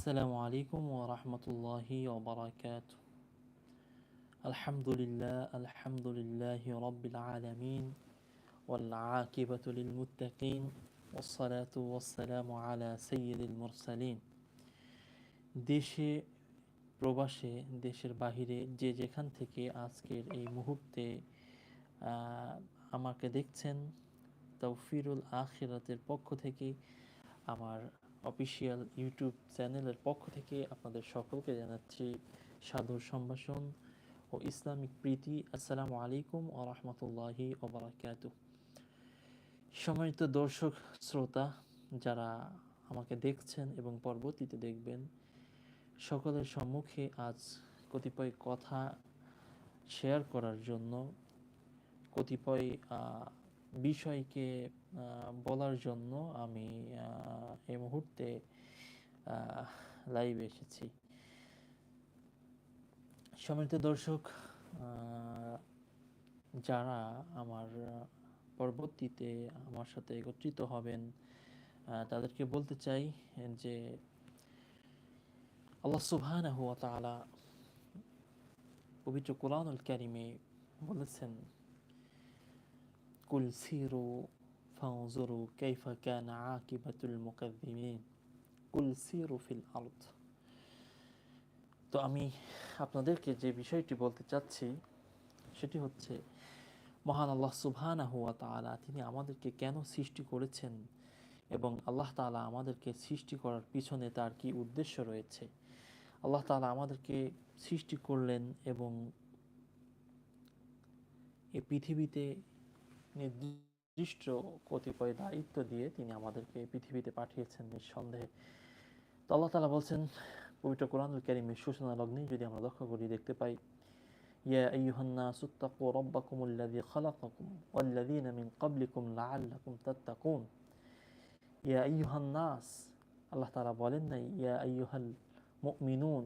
السلام عليكم ورحمة الله وبركاته الحمد لله الحمد لله رب العالمين والعاقبة للمتقين والصلاة والسلام على سيد المرسلين দেশে প্রবাসে দেশের বাহিরে যে যেখান থেকে আজকের এই মুহূর্তে আহ, আমাকে দেখছেন তৌফিরুল আখিরাতের পক্ষ থেকে আমার অফিসিয়াল ইউটিউব চ্যানেলের পক্ষ থেকে আপনাদের সকলকে জানাচ্ছি সাধুর সম্ভাষণ ও ইসলামিক প্রীতি। আসসালামু আলাইকুম ও রহমতুল্লাহি ওবরাকাতু সম্মানিত দর্শক, শ্রোতা, যারা আমাকে দেখছেন এবং পরবর্তীতে দেখবেন, সকলের সম্মুখে আজ কতিপয় কথা শেয়ার করার জন্য কতিপয় বিষয়কে বলার জন্য আমি এই মুহূর্তে লাইভে এসেছি। সম্মানিত দর্শক যারা আমার পরবর্তীতে আমার সাথে একত্রিত হবেন তাদেরকে বলতে চাই যে, আল্লাহ সুবহানাহু ওয়া তাআলা পবিত্র কোরআনুল কারিমে বলেছেন কুল সিরু ফানজুরু কাইফা কানা আকিবাতুল মুকাদ্দিমিন কুল সিরু ফিল আরদ তো আমি আপনাদেরকে যে বিষয়টি বলতে চাচ্ছি, সেটি হচ্ছে, মহান আল্লাহ সুবহানাহু ওয়া তাআলা তিনি আমাদেরকে কেন সৃষ্টি করেছেন এবং আল্লাহ তাআলা আমাদেরকে সৃষ্টি করার পিছনে তার কি উদ্দেশ্য রয়েছে? আল্লাহ তাআলা আমাদেরকে সৃষ্টি করলেন এবং এই পৃথিবীতে নির্দিষ্ট কতিপয় দায়িত্ব দিয়ে তিনি আমাদেরকে পৃথিবীতে পাঠিয়েছেন নিঃসন্দেহে। তো আল্লাহ তালা বলছেন, পবিত্র কোরআনুল কারিমের সূচনা লগ্নে যদি আমরা লক্ষ্য করি, দেখতে পাই, ইয়া আইয়ুহান্না সুত্তাকু রব্বাকুমুল্লাযী খালাকাকুম ওয়াল্লাযীনা মিন ক্বাবলিকুম লাআল্লাকুম তাত্তাকুন। ইয়া আইয়ুহান নাস আল্লাহ তাআলা বলেন নাই, ইয়া আইয়ুহাল মুমিনুন,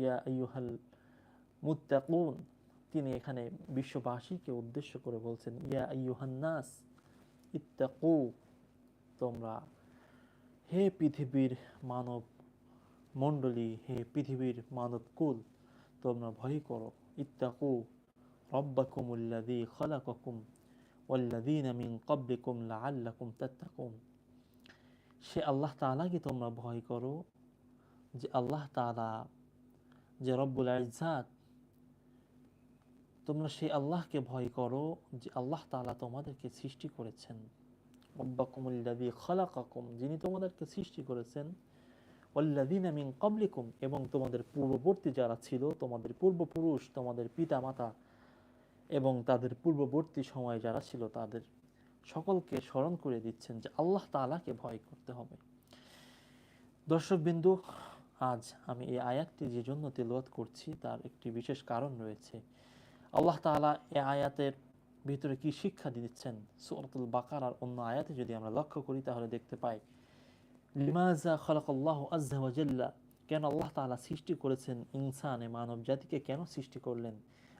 ইয়া আইয়ুহাল মুত্তাকুন। তিনি এখানে বিশ্ববাসীকে উদ্দেশ্য করে বলছেন, ইয়া আইয়ুহান্নাস, ইত্তাকু, তোমরা হে পৃথিবীর মানব মণ্ডলী, হে পৃথিবীর মানব কুল, তোমরা ভয় করো। ইত্তাকু রব্বাকুমুল্লাযী খালাকাকুম ওয়াল্লাযীনা মিন ক্বাবলিকুম লাআল্লাকুম তাত্তাকুন। সে আল্লাহ তাআলাকে তোমরা ভয় করো যে আল্লাহ তাআলা যে রব্বুল ইজ্জাত তোমরা সেই আল্লাহকে ভয় করো যে আল্লাহ তাআলা তোমাদেরকে সৃষ্টি করেছেন। রব্বাকুমুল্লাযী খালাকাকুম, যিনি তোমাদেরকে সৃষ্টি করেছেন। ওয়াল্লাযীনা মিন ক্বাবলিকুম, এবং তোমাদের পূর্ববর্তী যারা ছিল, তোমাদের পূর্বপুরুষ, তোমাদের পিতা মাতা এবং তাদের পূর্ববর্তী সময়ে যারা ছিল, তাদের সকলকে স্মরণ করে দিচ্ছেন যে আল্লাহ তাআলাকে ভয় করতে হবে। দর্শকবিন্দু আজ আমি এই আয়াতটি যে জন্য তেলাওয়াত করছি, তার একটি বিশেষ কারণ রয়েছে। আল্লাহ তাআলা এ আয়াতের ভিতরে কি শিক্ষা দিচ্ছেন? সূরাতুল বাকারার অন্য আয়াতে যদি আমরা লক্ষ্য করি, তাহলে দেখতে পাই লিমাজা খালাকাল্লাহু আজ্জা ওয়া জাল্লা কেন আল্লাহ তাআলা সৃষ্টি করেছেন ইনসানে মানব জাতিকে কেন সৃষ্টি করলেন?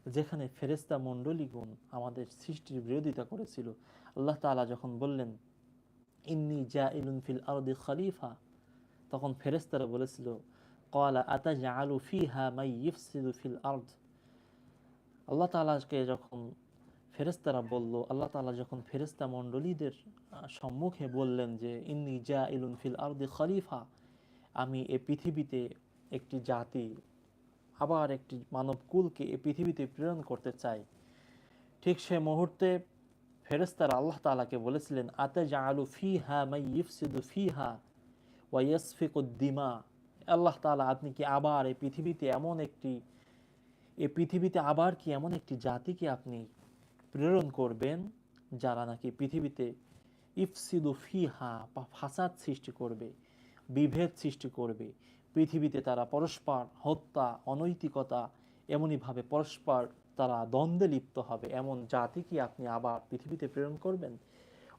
যেখানে ফেরেস্তা মণ্ডলীগুণ আমাদের সৃষ্টির বিরোধিতা করেছিল। আল্লাহ তাআলা যখন বললেন, ইন্নি জাইলুন ফিল আরদি খলিফা তখন ফেরেস্তারা বলেছিল কলা আতাজআলু ফিহা মাই ইফসিদু ফিল আরদ আল্লাহ তালাকে যখন ফেরেস্তারা বলল, আল্লাহ তালা যখন ফেরেস্তা মণ্ডলীদের সম্মুখে বললেন যে, ইন্নি জা ইলুন ফিল আরদি খলিফা আমি এ পৃথিবীতে একটি জাতি, আবার একটি মানব কুলকে এ পৃথিবীতে প্রেরণ করতে চাই। ঠিক সে মুহূর্তে ফেরেস্তারা আল্লাহ তালাকে বলেছিলেন আতে জা আলু ফি হা মাই ইফসিদু ফিহা ওয়া ইয়াসফিকুদ্দিমা আল্লাহ তালা আপনি কি আবার এই পৃথিবীতে এমন একটি এই পৃথিবীতে আবার কি এমন একটি জাতিকে আপনি প্রেরণ করবেন, যারা নাকি পৃথিবীতে ইফসিদু ফিহা বা ফাসাদ সৃষ্টি করবে, বিভেদ সৃষ্টি করবে? পৃথিবীতে তারা পরস্পর হত্যা, অনৈতিকতা, এমনইভাবে পরস্পর তারা দ্বন্দ্বে লিপ্ত হবে। এমন জাতি কি আপনি আবার পৃথিবীতে প্রেরণ করবেন?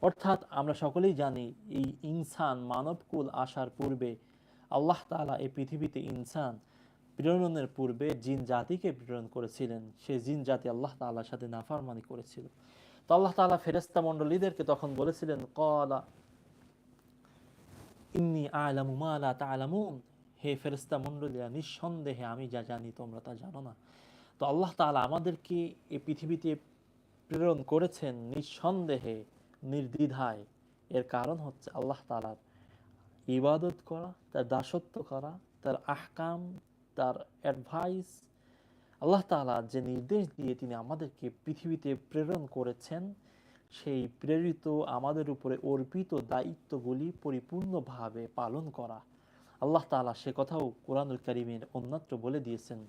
অর্থাৎ আমরা সকলেই জানি এই ইনসান মানবকুল আসার পূর্বে আল্লাহ তাআলা এই পৃথিবীতে ইনসান প্রেরণের পূর্বে জিন জাতিকে প্রেরণ করেছিলেন। সে জিন জাতি আল্লাহ তাআলার সাথে নাফারমানি করেছিল। তো আল্লাহ তাআলা ফেরেস্তা মণ্ডলীদেরকে তখন বলেছিলেন কলা ইন্নি আলামু মা লা তা'লামুন হে ফেরেস্তা মণ্ডলীরা, নিঃসন্দেহে আমি যা জানি তোমরা তা জানো না। তো আল্লাহ তাআলা আমাদেরকে এই পৃথিবীতে প্রেরণ করেছেন নিঃসন্দেহে, নির্দ্বিধায়। এর কারণ হচ্ছে আল্লাহ তাআলার ইবাদত করা, তার দাসত্ব করা, তার আহকাম তার অ্যাডভাইস আল্লাহ তাআলা যে নির্দেশ দিয়ে তিনি আমাদেরকে পৃথিবীতে প্রেরণ করেছেন, সেই প্রেরিত আমাদের উপরে অর্পিত দায়িত্বগুলি পরিপূর্ণভাবে পালন করা। আল্লাহ তাআলা সে কথাও কোরআনুল কারিমের অন্যত্র বলে দিয়েছেন।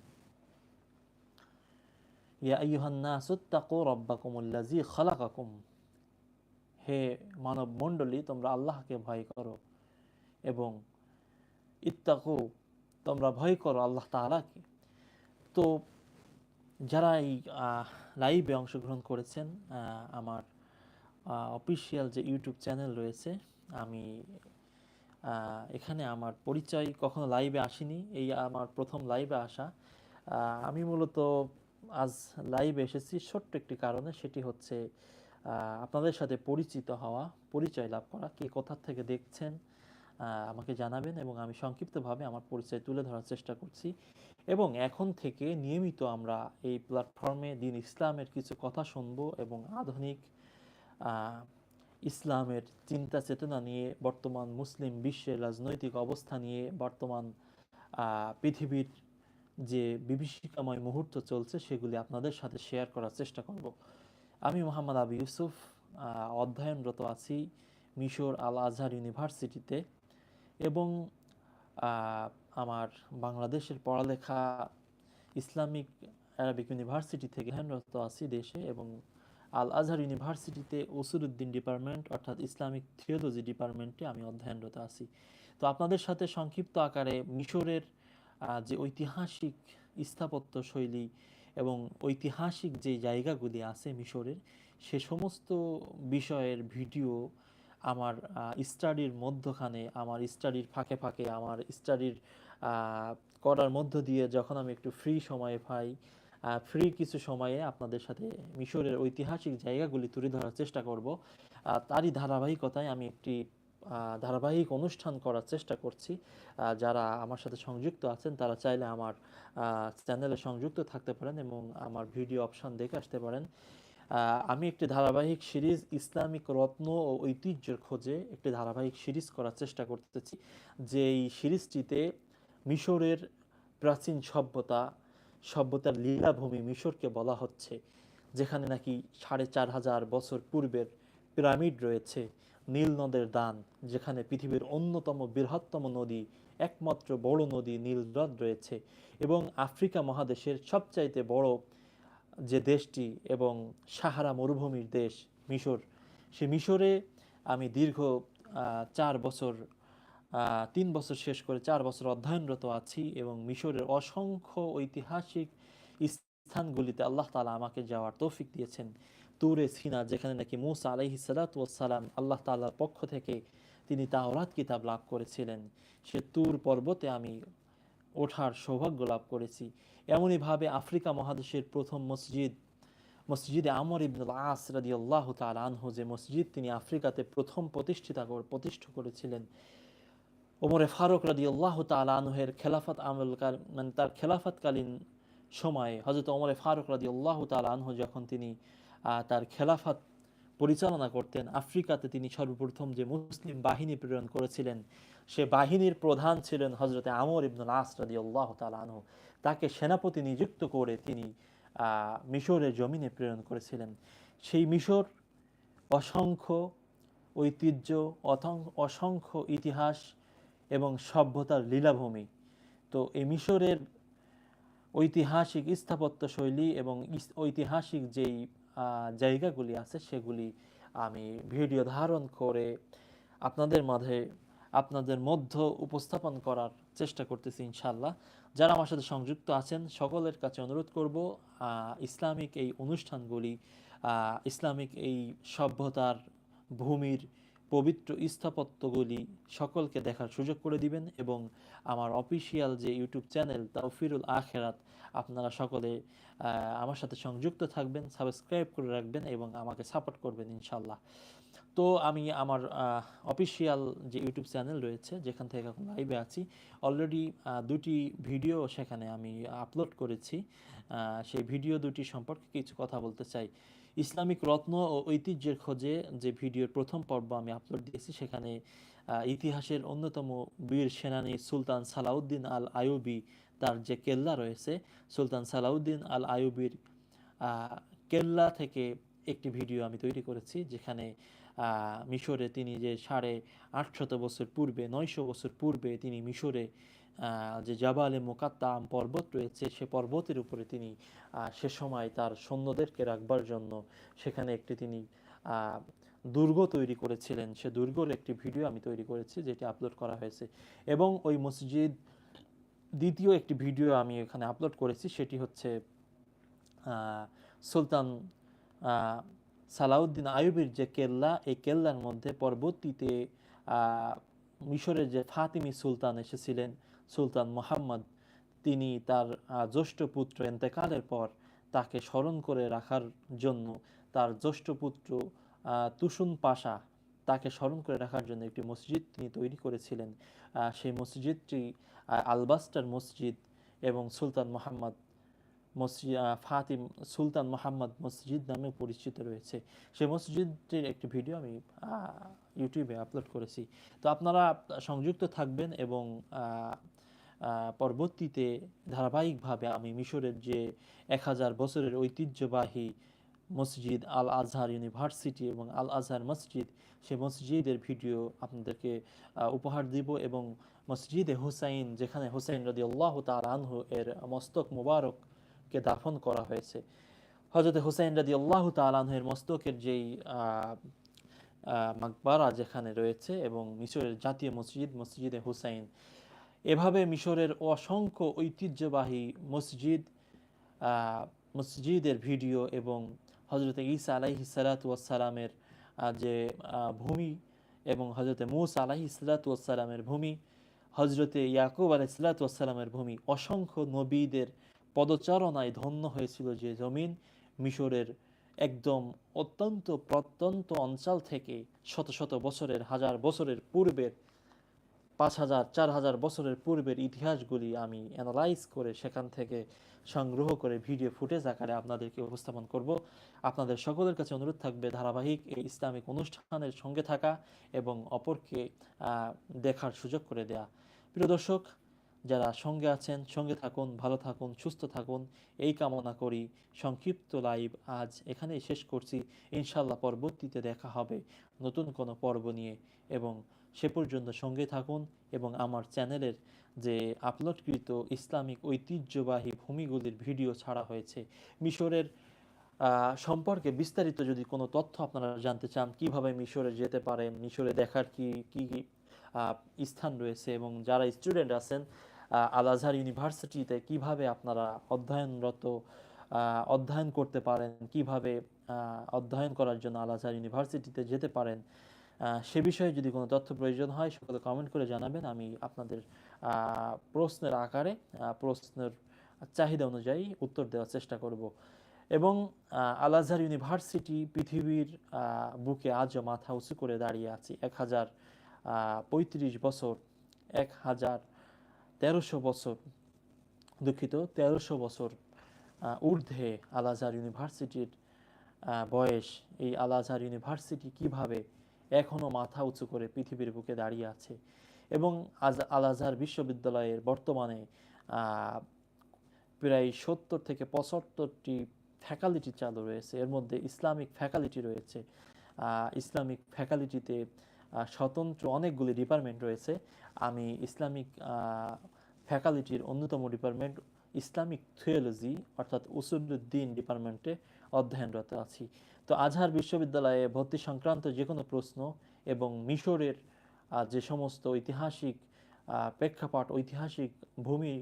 হে মানব মণ্ডলী তোমরা আল্লাহকে ভয় করো এবং ইত্তাকু তোমরা ভয় করো আল্লাহ তাআলাকে। তো যারা এই লাইভে অংশগ্রহণ করেছেন আমার অফিসিয়াল যে ইউটিউব চ্যানেল রয়েছে, আমি এখানে আমার পরিচয় কখনো লাইভে আসিনি, এই আমার প্রথম লাইভে আসা। আমি মূলত আজ লাইভে এসেছি ছোট্ট একটি কারণে, সেটি হচ্ছে আপনাদের সাথে পরিচিত হওয়া, পরিচয় লাভ করা, কে কোথা থেকে দেখছেন আমাকে জানাবেন এবং আমি সংক্ষিপ্তভাবে আমার পরিচয় তুলে ধরার চেষ্টা করছি। এবং এখন থেকে নিয়মিত আমরা এই প্ল্যাটফর্মে দিন ইসলামের কিছু কথা শুনব এবং আধুনিক ইসলামের চিন্তা চেতনা নিয়ে, বর্তমান মুসলিম বিশ্বের রাজনৈতিক অবস্থা নিয়ে, বর্তমান পৃথিবীর যে বিভীষিকাময় মুহূর্ত চলছে, সেগুলি আপনাদের সাথে শেয়ার করার চেষ্টা করব। আমি মোহাম্মদ আবু ইউসুফ অধ্যয়নরত আছি মিশর আল আজহার ইউনিভার্সিটিতে। এবং আমার বাংলাদেশের পড়ালেখা ইসলামিক আরবিক ইউনিভার্সিটি থেকে অধ্যয়নরত আছি দেশে এবং আল আজহার ইউনিভার্সিটিতে উসুরুদ্দিন ডিপার্টমেন্ট, অর্থাৎ ইসলামিক থিওলজি ডিপার্টমেন্টে আমি অধ্যয়নরত আছি। তো আপনাদের সাথে সংক্ষিপ্ত আকারে মিশরের যে ঐতিহাসিক স্থাপত্য শৈলী এবং ঐতিহাসিক যে জায়গাগুলি আছে মিশরের, সে সমস্ত বিষয়ের ভিডিও আমার স্টাডির মধ্যখানে, আমার স্টাডির ফাঁকে ফাঁকে, আমার স্টাডির করার মধ্য দিয়ে যখন আমি একটু ফ্রি সময় পাই ফ্রি কিছু সময়ে আপনাদের সাথে মিশরের ঐতিহাসিক জায়গাগুলি তুলে ধরার চেষ্টা করব। তারই ধারাবাহিকতায় আমি একটি ধারাবাহিক অনুষ্ঠান করার চেষ্টা করছি। যারা আমার সাথে সংযুক্ত আছেন, তারা চাইলে আমার চ্যানেলে সংযুক্ত থাকতে পারেন এবং আমার ভিডিও অপশান দেখে আসতে পারেন। আমি একটি ধারাবাহিক সিরিজ ইসলামিক রত্ন ও ঐতিহ্যের খোঁজে একটি ধারাবাহিক সিরিজ করার চেষ্টা করতেছি যে এই সিরিজটিতে মিশরের প্রাচীন সভ্যতা, সভ্যতার লীলাভূমি মিশরকে বলা হচ্ছে, যেখানে নাকি সাড়ে চার হাজার বছর পূর্বের পিরামিড রয়েছে, নীল নদের দান, যেখানে পৃথিবীর অন্যতম বৃহত্তম নদী, একমাত্র বড় নদী নীল হ্রদ রয়েছে এবং আফ্রিকা মহাদেশের সবচাইতে বড় যে দেশটি এবং সাহারা মরুভূমির দেশ মিশর, সে মিশরে আমি দীর্ঘ চার বছর তিন বছর শেষ করে চার বছর অধ্যয়নরত আছি এবং মিশরের অসংখ্য ঐতিহাসিক স্থানগুলিতে আল্লাহ তালা আমাকে যাওয়ার তৌফিক দিয়েছেন। তুরে সিনা, যেখানে নাকি মুসা আলাইহি সালাম আল্লাহ তাআলার পক্ষ থেকে তিনি তাওরাত কিতাব লাভ করেছিলেন। সে তুর পর্বতে আমি ওঠার সৌভাগ্য লাভ করেছি। এমনইভাবে আফ্রিকা মহাদেশের প্রথম মসজিদ, মসজিদে আমর ইবনুল আস রাদি আল্লাহ আনহু, যে মসজিদ তিনি আফ্রিকাতে প্রথম প্রতিষ্ঠিতা প্রতিষ্ঠা করেছিলেন। ওমরে ফারুক রাদি আল্লাহ আনহের খেলাফত আমলকাল মানে তার খেলাফতকালীন সময়ে হজরত ওমরে ফারুক রাদি আল্লাহ আনহু যখন তিনি তার খেলাফত পরিচালনা করতেন। আফ্রিকাতে তিনি সর্বপ্রথম যে মুসলিম বাহিনী প্রেরণ করেছিলেন, সে বাহিনীর প্রধান ছিলেন হজরতে আমর ইবনুল আস রাদি আল্লাহ আনহু। তাকে সেনাপতি নিযুক্ত করে তিনি মিশরের জমিনে প্রেরণ করেছিলেন। সেই মিশর অসংখ্য ঐতিহ্য অসংখ্য ইতিহাস এবং সভ্যতার লীলাভূমি। তো এই মিশরের ঐতিহাসিক স্থাপত্য শৈলী এবং ঐতিহাসিক যেই জায়গাগুলি আছে, সেগুলি আমি ভিডিও ধারণ করে আপনাদের মাঝে, আপনাদের মধ্য উপস্থাপন করার চেষ্টা করতেছি ইনশাল্লাহ যারা আমার সাথে সংযুক্ত আছেন, সকলের কাছে অনুরোধ করব ইসলামিক এই অনুষ্ঠানগুলি ইসলামিক এই সভ্যতার ভূমির পবিত্র স্থাপত্যগুলি সকলকে দেখার সুযোগ করে দিবেন এবং আমার অফিসিয়াল যে ইউটিউব চ্যানেল তাওফিরুল আখেরাত আপনারা সকলে আমার সাথে সংযুক্ত থাকবেন সাবস্ক্রাইব করে রাখবেন এবং আমাকে সাপোর্ট করবেন ইনশাল্লাহ তো আমি আমার অফিসিয়াল যে ইউটিউব চ্যানেল রয়েছে, যেখান থেকে এখন লাইভে আছি অলরেডি দুটি ভিডিও সেখানে আমি আপলোড করেছি। সেই ভিডিও দুটি সম্পর্কে কিছু কথা বলতে চাই। ইসলামিক রত্ন ও ঐতিহ্যের খোঁজে যে ভিডিওর প্রথম পর্ব আমি আপলোড দিয়েছি, সেখানে ইতিহাসের অন্যতম বীর সেনানী সুলতান সালাউদ্দিন আল আইয়ুবি তার যে কেল্লা রয়েছে, সুলতান সালাউদ্দিন আল আয়ুবির কেল্লা থেকে একটি ভিডিও আমি তৈরি করেছি, যেখানে মিশরে তিনি যে সাড়ে আটশত বছর পূর্বে, নয়শো বছর পূর্বে তিনি মিশরে যে জাবালে মোকাত্তাম পর্বত রয়েছে, সে পর্বতের উপরে তিনি সে সময় তার সৈন্যদেরকে রাখবার জন্য সেখানে একটি তিনি দুর্গ তৈরি করেছিলেন। সে দুর্গর একটি ভিডিও আমি তৈরি করেছি, যেটি আপলোড করা হয়েছে। এবং ওই মসজিদ দ্বিতীয় একটি ভিডিও আমি এখানে আপলোড করেছি, সেটি হচ্ছে সুলতান সালাউদ্দিন আইয়ুবের যে কেল্লা, এই কেল্লার মধ্যে পরবর্তীতে মিশরের যে ফাতিমি সুলতান এসেছিলেন, সুলতান মোহাম্মদ, তিনি তার জ্যৈষ্ঠ পুত্র এন্তেকালের পর তাকে স্মরণ করে রাখার জন্য তার জ্যৈষ্ঠ পুত্র তুসুন পাশা তাকে স্মরণ করে রাখার জন্য একটি মসজিদ তিনি তৈরি করেছিলেন। সেই মসজিদটি আলবাস্টার মসজিদ এবং সুলতান মোহাম্মদ মসজিদ ফাতিম, সুলতান মোহাম্মদ মসজিদ নামে পরিচিত রয়েছে। সেই মসজিদটির একটি ভিডিও আমি ইউটিউবে আপলোড করেছি। তো আপনারা সংযুক্ত থাকবেন এবং পরবর্তীতে ধারাবাহিকভাবে আমি মিশরের যে এক হাজার বছরের ঐতিহ্যবাহী মসজিদ আল আজহার ইউনিভার্সিটি এবং আল আজহার মসজিদ সে মসজিদের ভিডিও আপনাদেরকে উপহার দিব এবং মসজিদে হুসাইন, যেখানে হুসাইন রদি আল্লাহ তার আনহু এর মস্তক মুবারককে দাফন করা হয়েছে। হজরত হুসাইন রদি আল্লাহ তালাহের মস্তকের যেই মাকবারা যেখানে রয়েছে এবং মিশরের জাতীয় মসজিদ, মসজিদে হুসাইন, এভাবে মিশরের অসংখ্য ঐতিহ্যবাহী মসজিদ মসজিদের ভিডিও এবং হজরত ঈসা আলাইহি সালাতামের যে ভূমি এবং হজরত মুসা আলাহি সালাতামের ভূমি হজরতে ইয়াকুব আলাই সালাতামের ভূমি অসংখ্য নবীদের পদচারণায় ধন্য হয়েছিল যে জমিন মিশরের একদম অত্যন্ত প্রত্যন্ত অঞ্চল থেকে শত শত বছরের, হাজার বছরের পূর্বের পাঁচ হাজার, চার হাজার বছরের পূর্বের ইতিহাসগুলি আমি অ্যানালাইজ করে সেখান থেকে সংগ্রহ করে ভিডিও ফুটেজ আকারে আপনাদেরকে উপস্থাপন করব। আপনাদের সকলের কাছে অনুরোধ থাকবে ধারাবাহিক এই ইসলামিক অনুষ্ঠানের সঙ্গে থাকা এবং অপরকে দেখার সুযোগ করে দেয়া। প্রিয় দর্শক, যারা সঙ্গে আছেন, সঙ্গে থাকুন, ভালো থাকুন, সুস্থ থাকুন, এই কামনা করি। সংক্ষিপ্ত লাইভ আজ এখানেই শেষ করছি। ইনশাল্লাহ পরবর্তীতে দেখা হবে নতুন কোনো পর্ব নিয়ে এবং সে পর্যন্ত সঙ্গে থাকুন এবং আমার চ্যানেলের যে আপলোডকৃত ইসলামিক ঐতিহ্যবাহী ভূমিগুলির ভিডিও ছাড়া হয়েছে, মিশরের সম্পর্কে বিস্তারিত যদি কোনো তথ্য আপনারা জানতে চান, কীভাবে মিশরে যেতে পারেন মিশরে দেখার কি কি স্থান রয়েছে এবং যারা স্টুডেন্ট আছেন আল আজহার ইউনিভার্সিটিতে কীভাবে আপনারা অধ্যয়নরত অধ্যয়ন করতে পারেন, কীভাবে অধ্যয়ন করার জন্য আল আজহার ইউনিভার্সিটিতে যেতে পারেন সে বিষয়ে যদি কোনো তথ্য প্রয়োজন হয়, সকলে কমেন্ট করে জানাবেন। আমি আপনাদের প্রশ্নের আকারে প্রশ্নের চাহিদা অনুযায়ী উত্তর দেওয়ার চেষ্টা করব। এবং আল আজহার ইউনিভার্সিটি পৃথিবীর বুকে আজও মাথা উঁচু করে দাঁড়িয়ে আছে। এক হাজার পঁয়ত্রিশ বছর, এক হাজার তেরোশো বছর দুঃখিত, তেরোশো বছর ঊর্ধ্বে আল আজহার ইউনিভার্সিটির বয়স। এই আল আজহার ইউনিভার্সিটি কীভাবে এখনও মাথা উঁচু করে পৃথিবীর বুকে দাঁড়িয়ে আছে। এবং আজ আল আজহার বিশ্ববিদ্যালয়ের বর্তমানে প্রায় সত্তর থেকে পঁচাত্তরটি ফ্যাকাল্টি চালু রয়েছে। এর মধ্যে ইসলামিক ফ্যাকাল্টি রয়েছে। ইসলামিক ফ্যাকাল্টিতে স্বতন্ত্র অনেকগুলি ডিপার্টমেন্ট রয়েছে। আমি ইসলামিক ফ্যাকাল্টির অন্যতম ডিপার্টমেন্ট ইসলামিক থিওলজি অর্থাৎ উসুলুদ্দিন ডিপার্টমেন্টে অধ্যয়নরত আছি। তো আজহার বিশ্ববিদ্যালয়ে ভর্তি সংক্রান্ত যে কোনো প্রশ্ন এবং মিশরের যে সমস্ত ঐতিহাসিক প্রেক্ষাপট, ঐতিহাসিক ভূমি,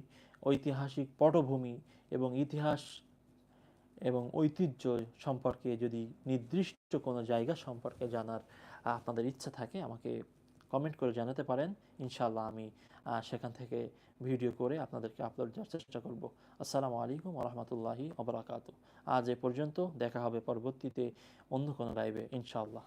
ঐতিহাসিক পটভূমি এবং ইতিহাস এবং ঐতিহ্য সম্পর্কে যদি নির্দিষ্ট কোনো জায়গা সম্পর্কে জানার আপনাদের ইচ্ছা থাকে, আমাকে কমেন্ট করে জানাতে পারেন। ইনশাল্লাহ আমি সেখান থেকে ভিডিও করে আপনাদেরকে আপলোড দেওয়ার চেষ্টা করব। আসসালামু আলাইকুম রহমতুল্লাহি অবরাকাত আজ এ পর্যন্ত দেখা হবে পরবর্তীতে অন্য কোনো লাইভে ইনশাআল্লাহ।